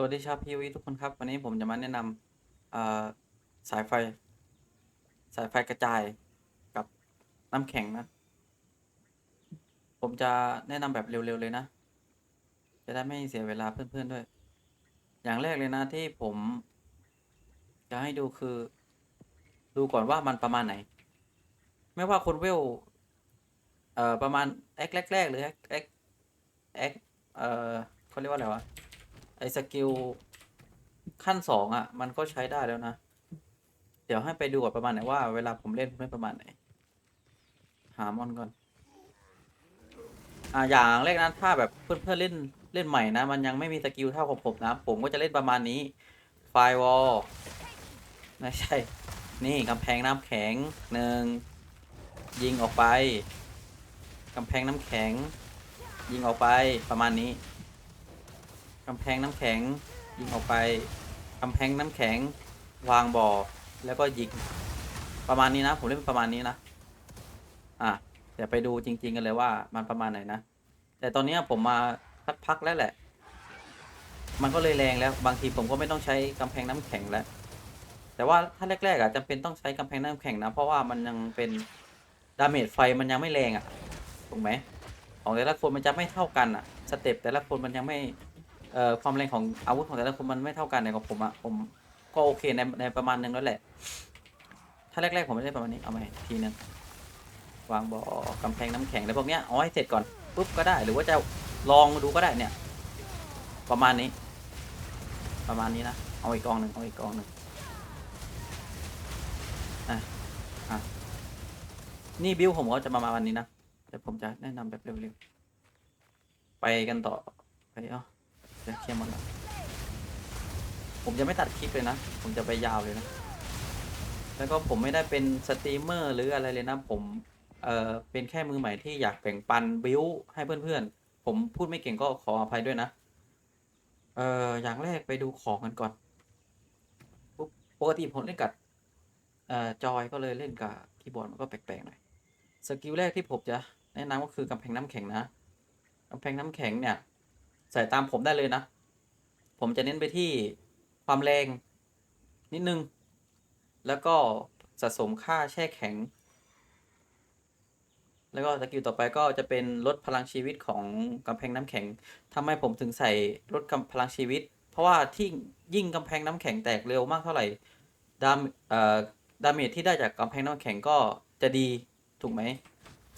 สวัสดีชาวพีวีทุกคนครับ วันนี้ผมจะมาแนะนำสายไฟ สายไฟกระจายกับน้ำแข็งนะ ผมจะแนะนำแบบเร็วๆเลยนะ จะได้ไม่เสียเวลาเพื่อนๆด้วย อย่างแรกเลยนะที่ผม จะให้ดูคือ ดูก่อนว่ามันประมาณไหน ไม่ว่าคนเวลเอ่อประมาณแอคแรกๆหรือแอคแอคแอคเอ่อเขาเรียกว่าอะไรวะ ไอ้สกิลขั้นสองอะ มันก็ใช้ได้แล้วนะ เดี๋ยวให้ไปดูก่อนประมาณไหนว่าเวลาผมเล่นผมเล่นประมาณไหน หามอนก่อน อ่าอย่างแรกนะถ้าแบบเพื่อนๆเล่นเล่นใหม่นะ มันยังไม่มีสกิลเท่าของผมนะ ผมก็จะเล่นประมาณนี้ไฟวอลไม่ใช่ นี่กำแพงน้ำแข็งหนึ่งยิงออกไปกำแพงน้ำแข็ง ยิงออกไปประมาณนี้ กำแพงน้ำแข็ง ยิงออกไปกำแพงน้ำแข็ง วางบ่อแล้วก็ยิง ประมาณนี้นะ ผมเล่นประมาณนี้นะ อะเดี๋ยวไปดูจริง ๆ กันเลยว่ามันประมาณไหนนะ แต่ตอนนี้ผมมาสักพักแล้วแหละ มันก็เลยแรงแล้ว บางทีผมก็ไม่ต้องใช้กำแพงน้ำแข็งแล้ว แต่ว่าถ้าแรกๆอะจำเป็นต้องใช้กำแพงน้ำแข็งนะ เพราะว่ามันยังเป็นดาเมจไฟมันยังไม่แรงอะ ถูกไหมของแต่ละคนมันจะไม่เท่ากันอะ สเต็ปแต่ละคนมันยังไม่ เอ่อความแรงของอาวุธของแต่ละคนมันไม่เท่ากันในของผมอะผมก็โอเคในในประมาณนึงแล้วแหละ ถ้าแรกๆผมไม่ได้ประมาณนี้เอาใหม่ทีนึงวางบ่อกำแพงน้ำแข็งอะไรพวกเนี้ยเอาให้เสร็จก่อนปุ๊บก็ได้ หรือว่าจะลองดูก็ได้เนี่ย ประมาณนี้ ประมาณนี้นะเอาอีกกองหนึ่งเอาอีกกองหนึ่งอะอะนี่บิวผมก็จะมาประมาณนี้นะแต่ผมจะแนะนำแบบเร็วๆไปกันต่อไปเอ้าเดี๋ยวเคลียร์มดแล้วผมจะไม่ตัดคลิปเลยนะ ผมจะไปยาวเลยนะ แล้วก็ผมไม่ได้เป็นสตรีมเมอร์หรืออะไรเลยนะ ผมเอ่อเป็นแค่มือใหม่ที่อยากแบ่งปันบิวให้เพื่อนๆ ผมพูดไม่เก่งก็ขออภัยด้วยนะ เอ่ออย่างแรกไปดูของกันก่อนปุ๊บปกติผมเล่นกับเอ่อจอยก็เลยเล่นกับคีย์บอร์ดมันก็แปลกๆหน่อยสกิลแรกที่ผมจะแนะนำก็คือกำแพงน้ำแข็งนะกำแพงน้ำแข็งเนี่ย ใส่ตามผมได้เลยนะ ผมจะเน้นไปที่ความแรงนิดนึง แล้วก็สะสมค่าแช่แข็ง แล้วก็สกิลต่อไปก็จะเป็นลดพลังชีวิตของกำแพงน้ำแข็งทำไมผมถึงใส่ลดพลังชีวิต เพราะว่าที่ยิ่งกำแพงน้ำแข็งแตกเร็วมากเท่าไหร่ดามเอ่อดาเมจที่ได้จากกำแพงน้ำแข็งก็จะดีถูกไหม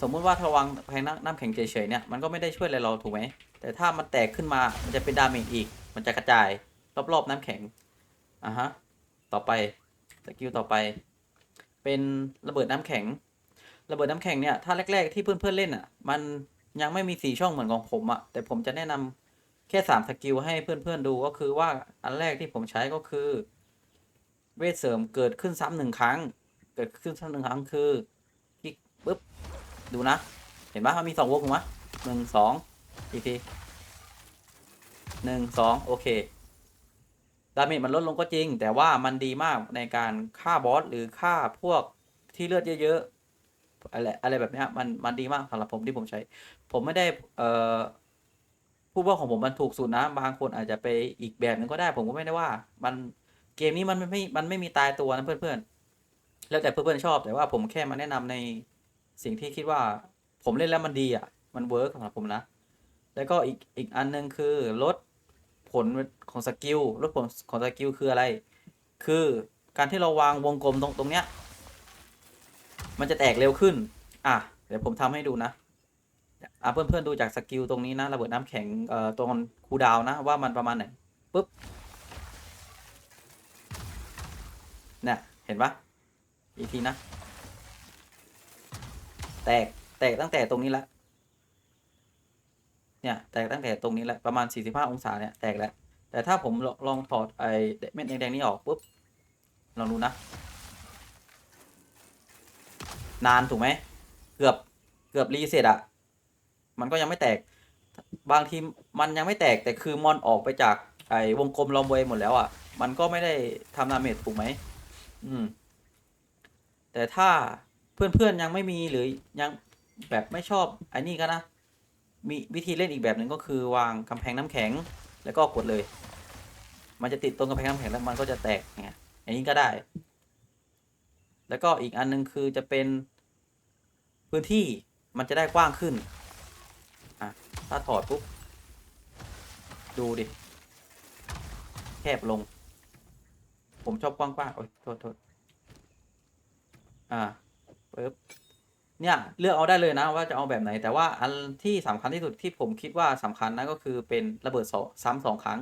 สมมุติว่าถ้าวางแพงน้ำแข็งเฉยๆเนี่ยมันก็ไม่ได้ช่วยอะไรเราถูกไหมแต่ถ้ามันแตกขึ้นมามันจะเป็นดาเมจอีก มันจะกระจายรอบๆน้ำแข็งอะฮะต่อไปสกิลต่อไป เป็นระเบิดน้ำแข็ง ระเบิดน้ำแข็งเนี่ยถ้าแรก ๆ ที่เพื่อนๆเล่นอะ มันยังไม่มีสี่ช่องเหมือนของผมอะแต่ผมจะแนะนำแค่สามสกิลให้เพื่อนๆดูก็คือว่าอันแรกที่ผมใช้ก็คือ เวทเสริมเกิดขึ้นซ้ำหนึ่งครั้ง เกิดขึ้นซ้ำหนึ่งครั้งคือคลิกปุ๊บ ดูนะ เห็นปะมันมีสองวงถูกไหมหนึ่งสองอีกทีหนึ่งสองโอเค ดาเมจมันลดลงก็จริง แต่ว่ามันดีมากในการฆ่าบอสหรือฆ่าพวกที่เลือดเยอะๆ อะไรอะไรแบบนี้มันมันดีมากสำหรับผมที่ผมใช้ ผมไม่ได้เอ่อพูดว่าของผมมันถูกสุดนะ บางคนอาจจะไปอีกแบบหนึงก็ได้ ผมก็ไม่ได้ว่า มันเกมนี้มันไม่ไม่ มันไม่มีตายตัวนะเพื่อนๆ แล้วแต่เพื่อนๆชอบแต่ว่าผมแค่มาแนะนำใน สิ่งที่คิดว่าผมเล่นแล้วมันดีอะ มันเวิร์กสำหรับผมนะ แล้วก็อีกอีกอันหนึงคือลดผลของสกิลลดผลของสกิลคืออะไร คือการที่เราวางวงกลมตรงตรงเนี้ย มันจะแตกเร็วขึ้น อะ เดี๋ยวผมทำให้ดูนะ อะเพื่อนๆดูจากสกิลตรงนี้นะระเบิดน้ำแข็งเอ่อตรงคูดาวน์นะ ว่ามันประมาณไหนปุ๊บเนี่ยเห็นปะอีกทีนะ แตกแตกตั้งแต่ตรงนี้ละเนี่ยแตกตั้งแต่ตรงนี้แหละประมาณ 45 องศาเนี่ยแตกแล้ว แต่ถ้าผมลองลองถอดไอ้เม็ดแดงๆนี้ออกปุ๊บลองดูนะ นานถูกไหมเกือบเกือบรีเซ็ตอะมันก็ยังไม่แตก บางทีมันยังไม่แตกแต่คือมอนออกไปจากไอ้วงกลมลอมเวยหมดแล้วอะมันก็ไม่ได้ทำดาเมจถูกไหมอืมแต่ถ้า เพื่อนๆยังไม่มีหรือยังแบบไม่ชอบไอ้นี่ก็นะ มีวิธีเล่นอีกแบบหนึ่งก็คือวางกำแพงน้ำแข็งแล้วก็กดเลย มันจะติดตรงกระแพงน้ำแข็งแล้วมันก็จะแตกไงอย่างนี้ก็ได้ แล้วก็อีกอันหนึงคือจะเป็นพื้นที่มันจะได้กว้างขึ้นอะถ้าถอดปุ๊บดูดิ แคบลง ผมชอบกว้างๆโอ้ยโทษโทษอ่า ปึ๊บเนี่ยเลือกเอาได้เลยนะว่าจะเอาแบบไหน แต่ว่าอันที่สำคัญที่สุดที่ผมคิดว่าสำคัญนะก็คือเป็นระเบิดสองซ้ำสองครั้ง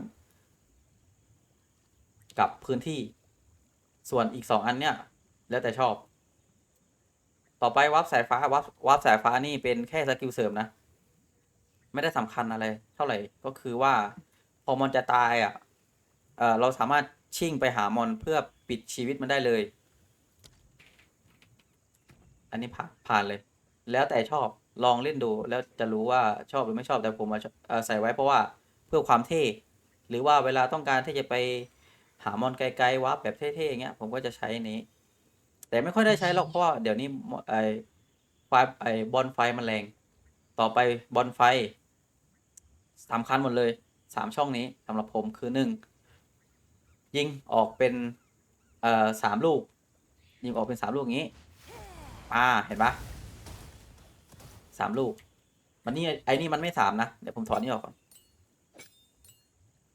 กับพื้นที่ ส่วนอีกสองอันเนี่ย แล้วแต่ชอบ ต่อไปวับสายฟ้าวับวับสายฟ้านี่เป็นแค่สกิลเสริมนะ ไม่ได้สำคัญอะไร เท่าไหร่ก็คือว่าพอมอนจะตายอะเเราสามารถชิ่งไปหามอนเพื่อปิดชีวิตมันได้เลย อันนี้ผ่านผ่านเลย แล้วแต่ชอบลองเล่นดูแล้วจะรู้ว่าชอบหรือไม่ชอบแต่ผมมาใส่ไว้เพราะว่าเพื่อความเท่ หรือว่าเวลาต้องการที่จะไปหามอนไกลๆวับแบบเท่ๆอย่างเงี้ยผมก็จะใช้อันนี้ แต่ไม่ค่อยได้ใช้หรอกเพราะว่าเดี๋ยวนี้ไอ้ไฟไอ้บอลไฟมันแรง ต่อไปบอลไฟสำคัญหมดเลยสามช่องนี้สำหรับผมคือหนึ่งยิงออกเป็นเอ่อสามลูก ยิงออกเป็นสามลูกอย่างนี้ อ่า เห็นปะสามลูก มันนี่ไอ้นี่มันไม่สามนะ เดี๋ยวผมถอนนี่ออกก่อน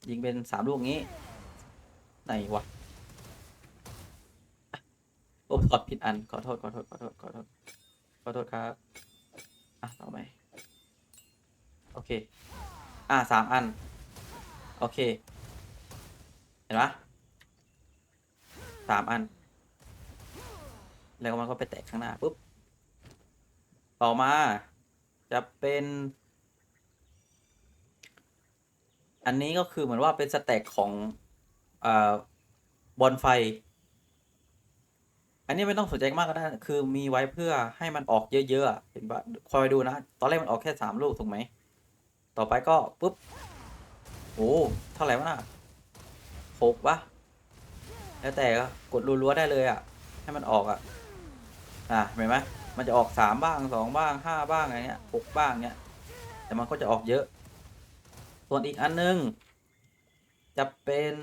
ยิงเป็นสามลูกงี้ ไหนวะโอ้ถอดผิดอัน ขอโทษ ขอโทษ ขอโทษ ขอโทษ ขอโทษครับ อะต่อไปโอเค อ่าสามอัน โอเค เห็นปะสามอัน แล้วมันก็ไปแตะข้างหน้าปุ๊บ ต่อมาจะเป็น อันนี้ก็คือเหมือนว่าเป็นสแต็กของอบอลไฟ อันนี้ไม่ต้องสนใจมากก็ได้ คือมีไว้เพื่อให้มันออกเยอะๆ เห็นปะคอยดูนะ ตอนแรกมันออกแค่สามลูกถูกไหม ต่อไปก็ปุ๊บ โอ้เท่าไหร่วะน่ะหกวะแล้วแต่ก็กดรัวๆได้เลยอะ ให้มันออกอะ อะเห็นไหมมันจะออกสามบ้างสองบ้างห้าบ้างอะไรเงี้ยหกบ้างเนี้ย แต่มันก็จะออกเยอะ ส่วนอีกอันนึง จะเป็น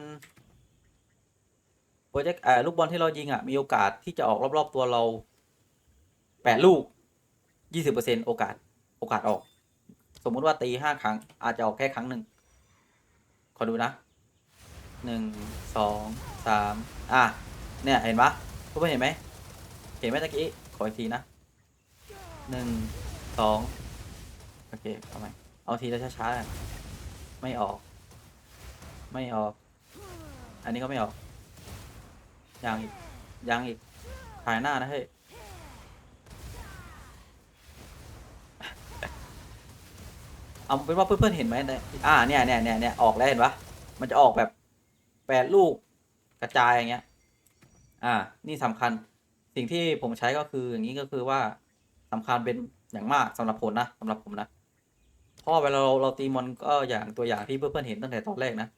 โปรเจกต์ลูกบอลที่เรายิงอะมีโอกาสที่จะออกรอบ ๆ ตัวเราแปดลูกยี่สิบเปอร์เซ็นโอกาสโอกาสออก สมมุติว่าตีห้าครั้ง อาจจะออกแค่ครั้งหนึ่งขอดูนะหนึ่งสองสามอะเนี่ยเห็นปะทุกคนเห็นไหมเห็นไหมตะกี้ ออีกทีนะหนึ่งสองโอเคเอาใหม่เอาทีละช้าๆไม่ออก ไม่ออก อันนี้ก็ไม่ออกยังอีกยังอีกถ่ายหน้านะเฮ้ยเอาเป็นว่าเพื่อนๆเห็นไหมนะอ่าเนี่ยเนี่ยเนี่ยเนี่ยออกแล้วเห็นปะมันจะออกแบบแปดลูกกระจายอย่างเงี้ย อ่า นี่สำคัญ สิ่งที่ผมใช้ก็คืออย่างนี้ก็คือว่าสำคัญเป็นอย่างมากสำหรับผมนะสำหรับผมนะเพราะเวลาเราเราตีมอนก็อย่างตัวอย่างที่เพื่อนๆเห็นตั้งแต่ตอนแรกนะ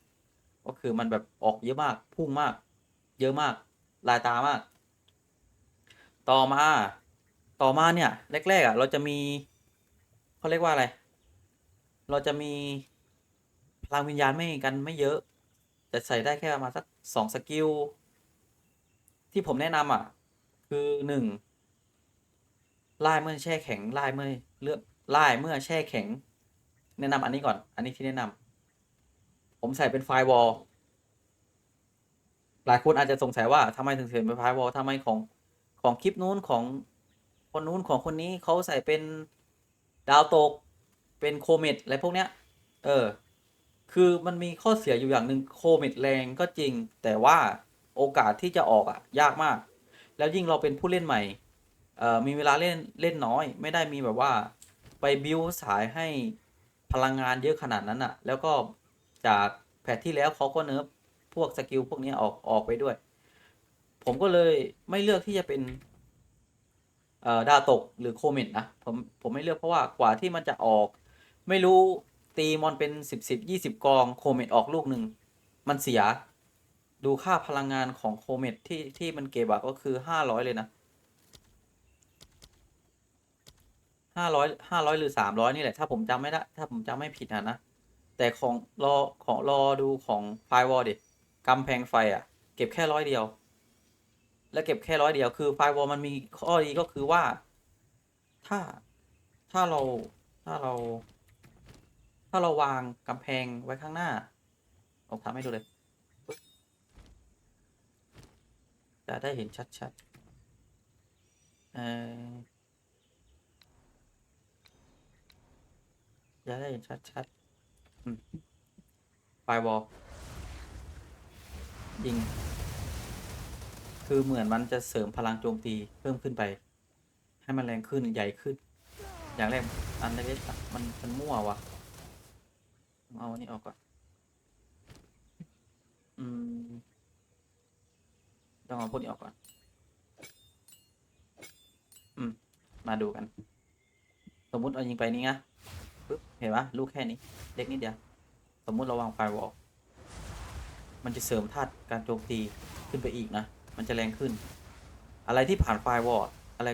ก็คือมันแบบออกเยอะมากพุ่งมาก เยอะมากลายตามาก ต่อมาต่อมาเนี่ย แรกๆอะ เราจะมีเขาเรียกว่าอะไร เราจะมีพลังวิญญาณไม่กันไม่เยอะ แต่ใส่ได้แค่ประมาณสักสองสกิลที่ผมแนะนำอะ คือหนึ่งไล่เมื่อแช่แข็งไล่เมื่อเลือกไล่เมื่อแช่แข็ง แนะนำอันนี้ก่อน อันนี้ที่แนะนำผมใส่เป็นไฟวอลหลายคนอาจจะสงสัยว่าทำไมถึงเขียนเป็นไฟวอลทำไมของของคลิปนู้นของคนนู้นของคนนี้เขาใส่เป็นดาวตกเป็นโคเมตอะไรพวกเนี้ย เออ คือมันมีข้อเสียอยู่อย่างหนึ่งโคเมตแรงก็จริง แต่ว่าโอกาสที่จะออกอะยากมาก แล้วยิ่งเราเป็นผู้เล่นใหม่เอ่อมีเวลาเล่นเล่นน้อย ไม่ได้มีแบบว่า ไปบิวสายให้พลังงานเยอะขนาดนั้นอะแล้วก็จากแพทที่แล้วเขาก็เนิร์ฟพวกสกิลพวกนี้ออกออกไปด้วย ผมก็เลยไม่เลือกที่จะเป็นเอ่อดาตกหรือโคเมตนะผมผมไม่เลือกเพราะว่ากว่าที่มันจะออก ไม่รู้ตีมอนเป็นสิบสิบยี่สิบกองโคเมตออกลูกหนึ่งมันเสีย ดูค่าพลังงานของโคเมตที่ที่มันเก็บอะก็คือห้าร้อยเลยนะห้าร้อยห้าร้อยหรือสามร้อยนี่แหละ ถ้าผมจำไม่ได้ถ้าผมจำไม่ผิดนะนะ แต่ของรอของรอดูของไฟวอลดิกำแพงไฟอะเก็บแค่ร้อยเดียว และเก็บแค่ร้อยเดียวคือไฟวอลมันมีข้อดีก็คือว่า ถ้าถ้าเราถ้าเรา ถ้าเราวางกำแพงไว้ข้างหน้าผมทำให้ดูเลยปึ๊บ จะได้เห็นชัดๆเออจะได้เห็นชัดๆไฟวอลยิง คือเหมือนมันจะเสริมพลังโจมตีเพิ่มขึ้นไป ให้มันแรงขึ้นใหญ่ขึ้น อย่างแรกอันเล็กๆมันมันมั่ววะผมเอาอันนี้ออกก่อน อืม ต้องเอาพวกนี้ออกก่อน อืม มาดูกัน สมมุติเอายิงไปนี้นะปึ๊บ เห็นปะลูกแค่นี้ เล็กนิดเดียว สมมุติเราวางไฟวอลมันจะเสริมธาตุการโจมตีขึ้นไปอีกนะ มันจะแรงขึ้น อะไรที่ผ่านไฟวอลอะไร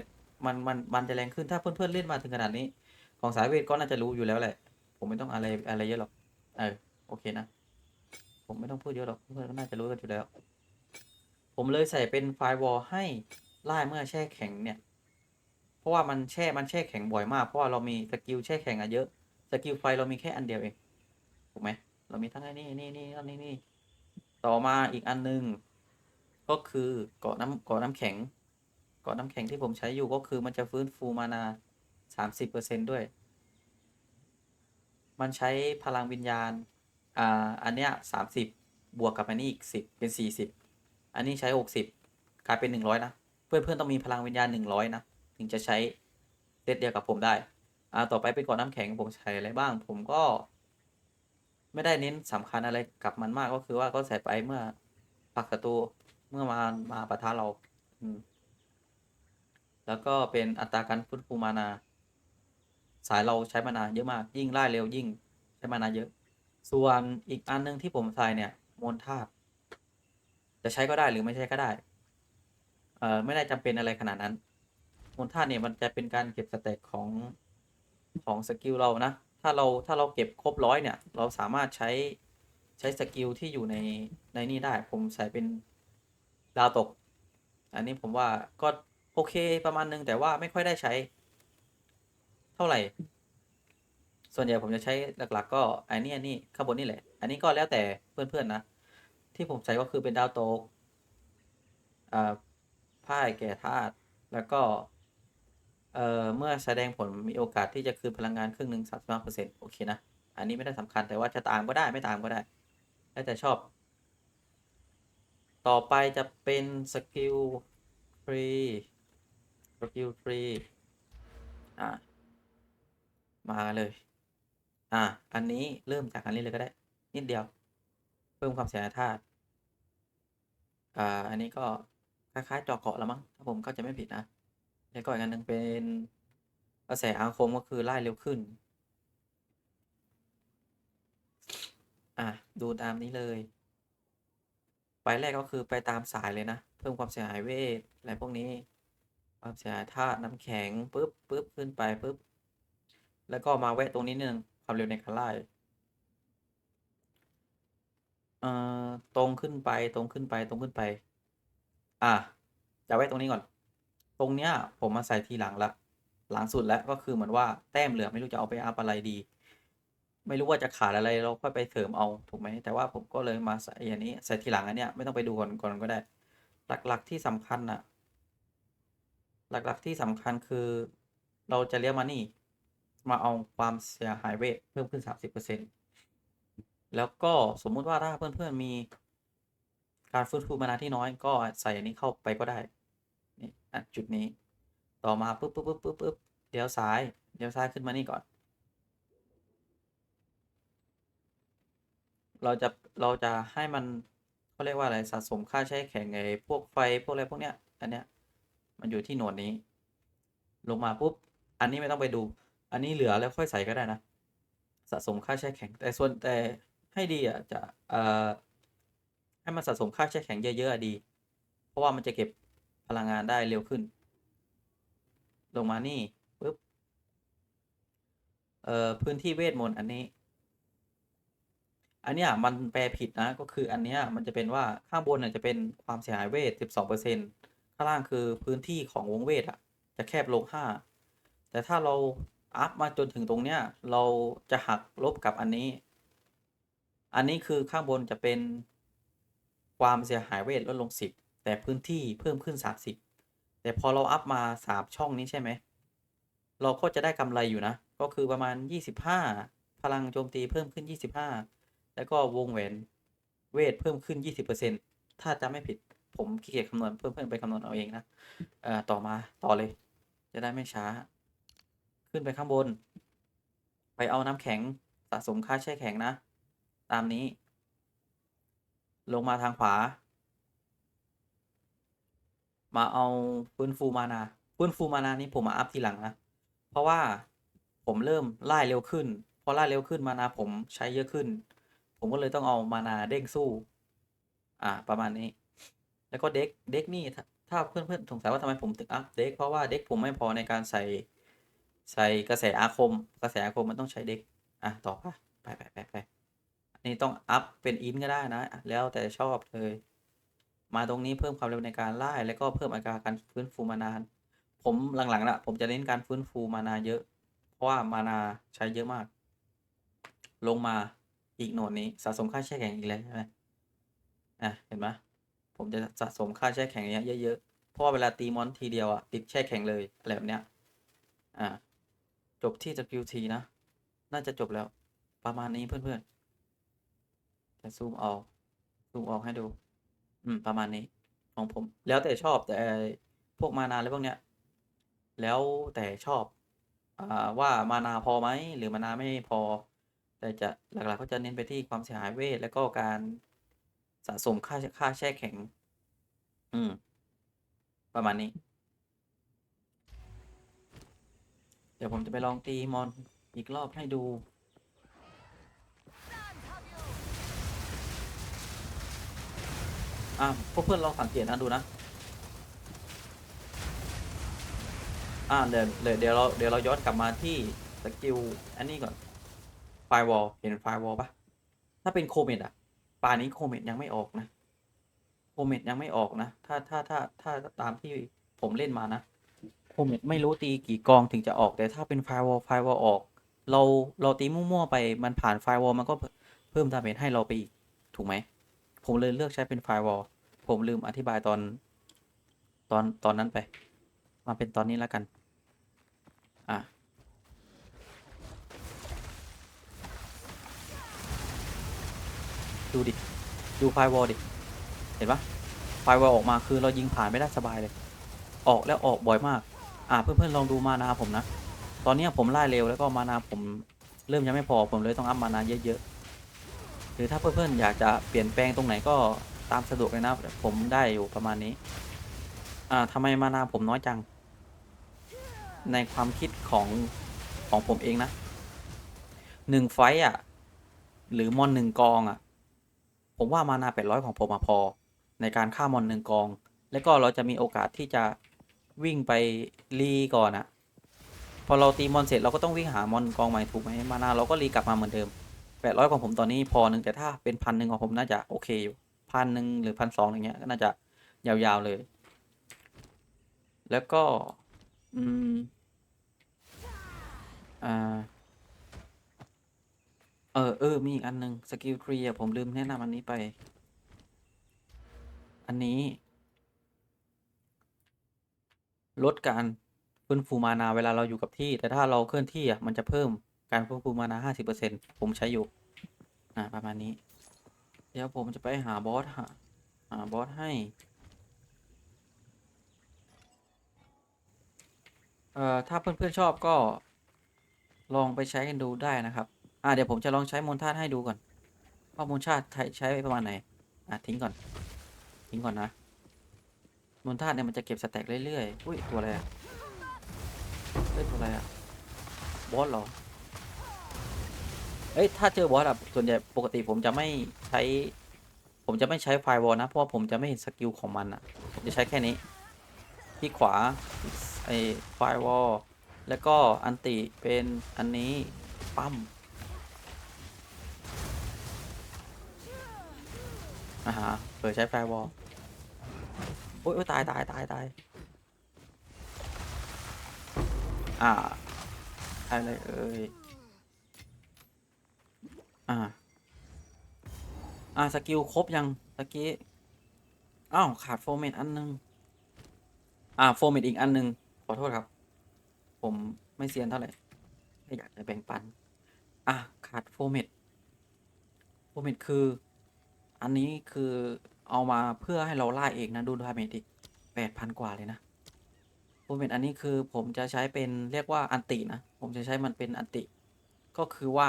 มัน มัน มันจะแรงขึ้น ถ้าเพื่อนๆเล่นมาถึงขนาดนี้ ของสายเวทก็น่าจะรู้อยู่แล้วแหละ ผมไม่ต้องอะไร อะไรเยอะหรอก เออ โอเคนะ ผมไม่ต้องพูดเยอะหรอก เพื่อนก็น่าจะรู้กันอยู่แล้ว ผมเลยใส่เป็นไฟวอลให้ไล่เมื่อแช่แข็งเนี่ย เพราะว่ามันแช่มันแช่แข็งบ่อยมาก เพราะว่าเรามีสกิลแช่แข็งอะเยอะ สกิลไฟเรามีแค่อันเดียวเอง ถูกไหม เรามีทั้งนี่นี่นี่นี่นี่ ต่อมาอีกอันหนึ่งก็คือเกาะน้ำเกาะน้ำแข็ง เกาะน้ำแข็งที่ผมใช้อยู่ก็คือมันจะฟื้นฟูมานาสามสิบเปอร์เซ็นด้วย มันใช้พลังวิญญาณ อ่า อันเนี้ยสามสิบบวกกับอันนี้อีกสิบเป็นสี่สิบ อันนี้ใช้หกสิบกลายเป็นหนึ่งร้อยนะ เพื่อนเพื่อนต้องมีพลังวิญญาณหนึ่งร้อยนะ ถึงจะใช้เซตเดียวกับผมได้ อ่า ต่อไปเป็นกาะน้ำแข็งผมใช้อะไรบ้าง ผมก็ ไม่ได้เน้นสำคัญอะไรกับมันมากก็คือว่าก็ใส่ไปเมื่อผลักศัตรูเมื่อมามาปะทะเรา อืมแล้วก็เป็นอัตราการฟื้นฟูมานา สายเราใช้มานาเยอะมาก ยิ่งไล่เร็วยิ่งใช้มานาเยอะ ส่วนอีกอันหนึงที่ผมใส่เนี่ยมนธาตุ จะใช้ก็ได้หรือไม่ใช้ก็ได้ เอ่อไม่ได้จำเป็นอะไรขนาดนั้นมนธาตุเนี่ยมันจะเป็นการเก็บสเต็กของของสกิลเรานะ ถ้าเราถ้าเราเก็บครบร้อยเนี่ย เราสามารถใช้ใช้สกิลที่อยู่ในในนี่ได้ ผมใส่เป็นดาวตก อันนี้ผมว่าก็โอเคประมาณนึงแต่ว่าไม่ค่อยได้ใช้ เท่าไหร่ ส่วนใหญ่ผมจะใช้หลัก ๆ ก็อันนี้อันนี้ข้างบนนี่แหละ อันนี้ก็แล้วแต่เพื่อนๆนะ ที่ผมใช้ก็คือเป็นดาวโตกอ่าพ่ายแก่ธาตุแล้วก็เเมื่อแสดงผลมีโอกาสที่จะคืนพลังงานครึ่งหนึ่งสามสิบห้าเปอร์เซ็นต์โอเคนะ อันนี้ไม่ได้สำคัญแต่ว่าจะตามก็ได้ไม่ตามก็ได้ แล้วแต่ชอบ ต่อไปจะเป็นสกิลฟรีสกิลฟรีอ่ามาเลย อ่า อันนี้เริ่มจากอันนี้เลยก็ได้ นิดเดียว เพิ่มความเสียหายธาตุ อ่า อันนี้ก็คล้ายๆจาะเกาะแล้วมั้ง ถ้าผมเข้าใจไม่ผิดนะแล้วก็อีกอันหนึ่งเป็นกระแสอาคมก็คือไล่เร็วขึ้น อะ ดูตามนี้เลย ไปแรกก็คือไปตามสายเลยนะ เพิ่มความเสียหายเวทอะไรพวกนี้ ความเสียหายธาตุน้ำแข็งปุ๊บปุ๊บขึ้นไปปุ๊บ แล้วก็มาแวะตรงนี้นึงความเร็วในการไล่ เอ่อตรงขึ้นไปตรงขึ้นไปตรงขึ้นไป อะจะแวะตรงนี้ก่อน ตรงเนี้ย ผมมาใส่ทีหลังละ หลังสุดแล้วก็คือเหมือนว่าแต้มเหลือไม่รู้จะเอาไปอัพอะไรดี ไม่รู้ว่าจะขาดอะไรเราค่อยไปเสริมเอาถูกไหมแต่ว่าผมก็เลยมาใส่อันนี้ใส่ทีหลังอันเนี้ยไม่ต้องไปดูก่อนก่อนก็ได้ หลักๆที่สำคัญน่ะหลักๆที่สำคัญคือ เราจะเลี้ยวมานี่ มาเอาความเสียหายเวทเพิ่มขึ้นสามสิบเปอร์เซ็น แล้วก็สมมุติว่าถ้าเพื่อนๆมีการฟื้นฟูมานาที่น้อยก็ใส่อันนี้เข้าไปก็ได้นี่อะจุดนี้ ต่อมาปุ๊บปุ๊บปุ๊บปุ๊บปุ๊บเลี้ยวซ้ายเลี้ยวซ้ายขึ้นมานี่ก่อน เราจะเราจะให้มันเขาเรียกว่าอะไรสะสมค่าใช้แข็งไอพวกไฟพวกอะไรพวกเนี้ยอันเนี้ยมันอยู่ที่หนวดนี้ ลงมาปุ๊บอันนี้ไม่ต้องไปดู อันนี้เหลือแล้วค่อยใส่ก็ได้นะ สะสมค่าแช่แข็งแต่ส่วนแต่ ให้ดีอะจะเอ่อให้มันสะสมค่าแช่แข็งเยอะๆอะดี เพราะว่ามันจะเก็บพลังงานได้เร็วขึ้น ลงมานี่ปุ๊บเอ่อพื้นที่เวทมนต์อันนี้ อันเนี้ยมันแปลผิดนะก็คืออันเนี้ยมันจะเป็นว่าข้างบนน่ะจะเป็นความเสียหายเวท 12%ข้างล่างคือพื้นที่ของวงเวทอะจะแคบลง 5 แต่ถ้าเราอัพมาจนถึงตรงเนี้ยเราจะหักลบกับอันนี้ อันนี้คือข้างบนจะเป็นความเสียหายเวทลดลง 10 แต่พื้นที่เพิ่มขึ้น 30 แต่พอเราอัพมา 3 ช่องนี้ใช่ไหม เราก็จะได้กำไรอยู่นะ ก็คือประมาณ 25 พลังโจมตีเพิ่มขึ้น 25 แล้วก็วงแหวนเวทเพิ่มขึ้น 20%ถ้าจะไม่ผิดผมขี้เกียจคำนวณเพิ่มเพิ่มไปคำนวณเอาเองนะเอ่อต่อมาต่อเลย จะได้ไม่ช้า ขึ้นไปข้างบน ไปเอาน้ำแข็งสะสมค่าแช่แข็งนะ ตามนี้ ลงมาทางขวา มาเอาฟื้นฟูมานาฟื้นฟูมานานี้ผมมาอัพทีหลังนะ เพราะว่าผมเริ่มไล่เร็วขึ้น พอไล่เร็วขึ้นมานาผมใช้เยอะขึ้น ผมก็เลยต้องเอามานาเด้งสู้ อ่า ประมาณนี้ แล้วก็เด็กเด็กนี่ถ้าเพื่อนๆสงสัยว่าทำไมผมถึงอัพเด็กเพราะว่าเด็กผมไม่พอในการใส่ใส่กระแสอาคม กระแสอาคมมันต้องใช้เด็ก อะ ต่อไปไปไปไปไป อันนี้ต้องอัพเป็นอินก็ได้นะ แล้วแต่ชอบเลย มาตรงนี้เพิ่มความเร็วในการไล่แล้วก็เพิ่มอัตราการฟื้นฟูมานาน ผมหลังๆละผมจะเน้นการฟื้นฟูมานาเยอะ เพราะว่ามานาใช้เยอะมาก ลงมาอีกโหนดนี้สะสมค่าแช่แข็งอีกแล้วใช่ไหมอะเห็นไหมผมจะสะสมค่าแช่แข็งเงี้ยเยอะๆ เพราะว่าเวลาตีมอนทีเดียวอะติดแช่แข็งเลยอะไรแบบเนี้ย อ่าจบที่สกิลทีนะ น่าจะจบแล้วประมาณนี้เพื่อนๆ จะซูมออกซูมออกให้ดู อืม ประมาณนี้ ของผม แล้วแต่ชอบแต่พวกมานาอะไรพวกเนี้ย แล้วแต่ชอบ อ่าว่ามานาพอไหมหรือมานาไม่พอ แต่จะหลักๆก็จะเน้นไปที่ความเสียหายเวทแล้วก็การสะสมค่าค่าแช่แข็ง อืม ประมาณนี้ เดี๋ยวผมจะไปลองตีมอนอีกรอบให้ดู อะพวกเพื่อนลองสังเกตนะดูนะ อ่าเดี๋ยวเดี๋ยวเราเดี๋ยวเราย้อนกลับมาที่สกิลอันนี้ก่อนไฟวอลเห็นไฟวอลปะถ้าเป็นโคเมดอะป่านนี้โคเมดยังไม่ออกนะโคเมดยังไม่ออกนะ ถ้าถ้าถ้าถ้าตามที่ผมเล่นมานะโคเมดไม่รู้ตีกี่กองถึงจะออกแต่ถ้าเป็นไฟวอลไฟวอลออก เราเราตีมั่วๆไปมันผ่านไฟวอลมันก็เพิ่มดาเมจให้เราไปอีกถูกไหม ผมเลยเลือกใช้เป็นไฟวอลผมลืมอธิบายตอน ตอนตอนนั้นไป มาเป็นตอนนี้แล้วกัน อะดูดิ ดูไฟวอลดิ เห็นปะไฟวอลออกมาคือเรายิงผ่านไม่ได้สบายเลย ออกแล้วออกบ่อยมาก อะเพื่อนๆลองดูมานาผมนะ ตอนนี้ผมไล่เร็วแล้วก็มานาผมเริ่มยังไม่พอผมเลยต้องอัพมานาเยอะๆ รือถ้าเพื่อนๆอยากจะเปลี่ยนแปลงตรงไหนก็ตามสะดวกเลยนะผมได้อยู่ประมาณนี้ อ่าทำไมมานาผมน้อยจัง ในความคิดของของผมเองนะหนึ่งไฟอะ หรือมอนหนึ่งกองอะ ผมว่ามานาแปดร้อยของผมพอ ในการฆ่ามอนหนึ่งกอง แล้วก็เราจะมีโอกาสที่จะวิ่งไปรีก่อนอะพอเราตีมอนเสร็จเราก็ต้องวิ่งหามอนกองใหม่ถูกไหมมานาเราก็รีกลับมาเหมือนเดิม แปดร้อยของผมตอนนี้พอหนึ่งแต่ถ้าเป็นพันหนึ่งของผมน่าจะโอเคอยู่พันหนึ่งหรือพันสองอย่างเงี้ยก็น่าจะยาวๆเลย แล้วก็ อืม อ่า เออเออ มีอีกอันหนึ่งสกิลทรีอะผมลืมแนะนำอันนี้ไป อันนี้ ลดการฟื้นฟูมานาเวลาเราอยู่กับที่ แต่ถ้าเราเคลื่อนที่อะมันจะเพิ่ม การฟื้นฟูมานาห้าสิบเปอร์เซ็นผมใช้อยู่อ่าประมาณนี้ เดี๋ยวผมจะไปหาบอสหาหาบอสให้ เอ่อ ถ้าเพื่อนๆชอบก็ลองไปใช้กันดูได้นะครับ อ่าเดี๋ยวผมจะลองใช้มนทาตุให้ดูก่อนว่ามูลชาติใช้ไปประมาณไหน อะทิ้งก่อน ทิ้งก่อนนะมูลธาตุเนี่ยมันจะเก็บสแต็กเรื่อยๆ อุ้ยตัวอะไรอะเฮ้ยตัวอะไรอะบอสเหรอ เอ้ยถ้าเจอบอสอะส่วนใหญ่ปกติผมจะไม่ใช้ ผมจะไม่ใช้ไฟวอลนะ เพราะว่าผมจะไม่เห็นสกิลของมันอะผมจะใช้แค่นี้ที่ขวาไอ้ไฟวอลแล้วก็อันติเป็นอันนี้ปั้มอ่าฮะเปิดใช้ไฟวอลโอ้ยตายตายตายตายอ่าใช่เลยเอ้ย อ่า อ่าสกิลครบยังตะกี้อ้าวขาดโฟเมตอันนึง อ่าโฟเมตอีกอันนึง ขอโทษครับ ผมไม่เซียนเท่าไหร่ไม่อยากจะแบ่งปัน อะขาดโฟเมตโฟเมตคือ อันนี้คือเอามาเพื่อให้เราล่าเองนะ ดูดาเมจอีกแปดพันกว่าเลยนะโฟเมตอันนี้คือผมจะใช้เป็นเรียกว่าอันตินะ ผมจะใช้มันเป็นอันติ ก็คือว่า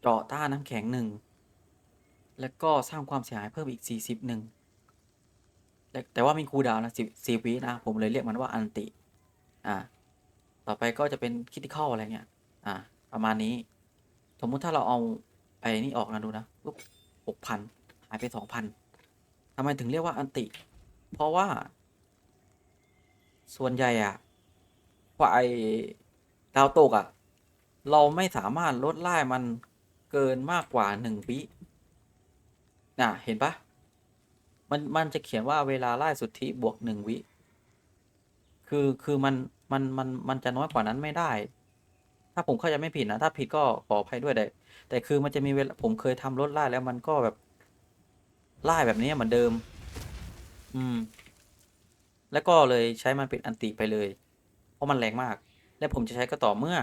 เจาะต้าน้ำแข็งหนึ่งแล้วก็สร้างความเสียหายเพิ่มอีกสี่สิบหนึ่งแต่ว่ามีคูดาวนะสิสิบวินะ ผมเลยเรียกมันว่าอันติ อ่า ต่อไปก็จะเป็นคิติคอลอะไรเงี้ย อ่า ประมาณนี้ สมมุติถ้าเราเอาไอ้นี่ออกนะดูนะปุ๊บหกพันหายไปสองพันทำไมถึงเรียกว่าอันติ เพราะว่า ส่วนใหญ่อะพอไอดาวตกอะเราไม่สามารถลดไล่มัน เกินมากกว่าหนึ่งวิน่ะ เห็นปะมันมันจะเขียนว่าเวลาไล่สุทธิบวกหนึ่งวิ คือคือมันมันมันมันจะน้อยกว่านั้นไม่ได้ ถ้าผมเข้าใจไม่ผิดนะ ถ้าผิดก็ขออภัยด้วยแต่แต่คือมันจะมีเวลาผมเคยทำลดไล่แล้วมันก็แบบไล่แบบนี้เหมือนเดิม อืม แล้วก็เลยใช้มันเป็นอันติไปเลย เพราะมันแรงมาก และผมจะใช้ก็ต่อเมื่อ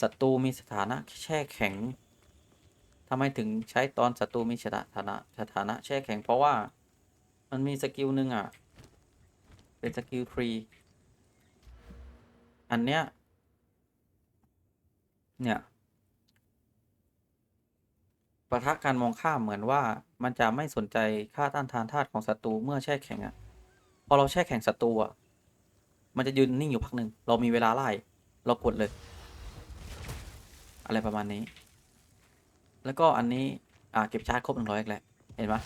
ศัตรูมีสถานะแช่แข็ง ทำไมถึงใช้ตอนศัตรูมีสถานะสถานะแช่แข็งเพราะว่ามันมีสกิลหนึ่งอะ เป็นสกิลทรีอันเนี้ย เนี่ยปะทะการมองข้ามเหมือนว่ามันจะไม่สนใจค่าต้านทานธาตุของศัตรูเมื่อแช่แข็งอะ พอเราแช่แข็งศัตรูอะ มันจะยืนนิ่งอยู่พักหนึ่งเรามีเวลาไล่เรากดเลย อะไรประมาณนี้ แล้วก็อันนี้ อ่า เก็บชาร์จครบหนึ่งร้อยแล้ว เห็นปะ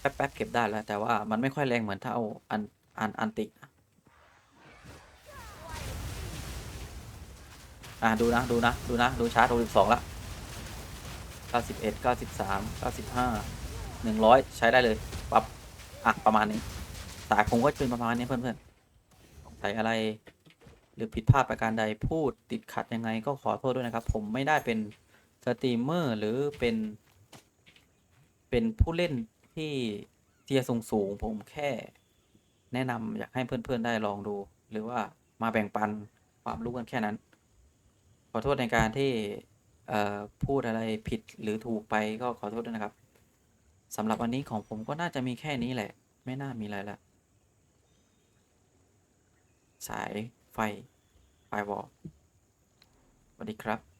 แป๊บๆเก็บได้แล้ว แต่ว่ามันไม่ค่อยแรงเหมือนถ้าเอาอัน อัน อันติ อ่า ดูนะ ดูนะ ดูนะ ดูชาร์จหกสิบสองละเก้าสิบเอ็ดเก้าสิบสามเก้าสิบห้าหนึ่งร้อยใช้ได้เลยปั๊บ อะ ประมาณนี้ สายผมก็จะเป็นประมาณนี้เพื่อนๆใส่อะไรหรือผิดพลาดประการใดพูดติดขัดยังไงก็ขอโทษด้วยนะครับ ผมไม่ได้เป็น สตรีมเมอร์หรือเป็น เป็นผู้เล่นที่เทียร์สูงสูงผมแค่ แนะนำอยากให้เพื่อนๆได้ลองดู หรือว่ามาแบ่งปันความรู้กันแค่นั้น ขอโทษในการที่พูดอะไรผิดหรือถูกไปก็ขอโทษด้วยนะครับสำหรับวันนี้ของผมก็น่าจะมีแค่นี้แหละ ไม่น่ามีอะไรละสายไฟไฟวอลสวัสดีครับ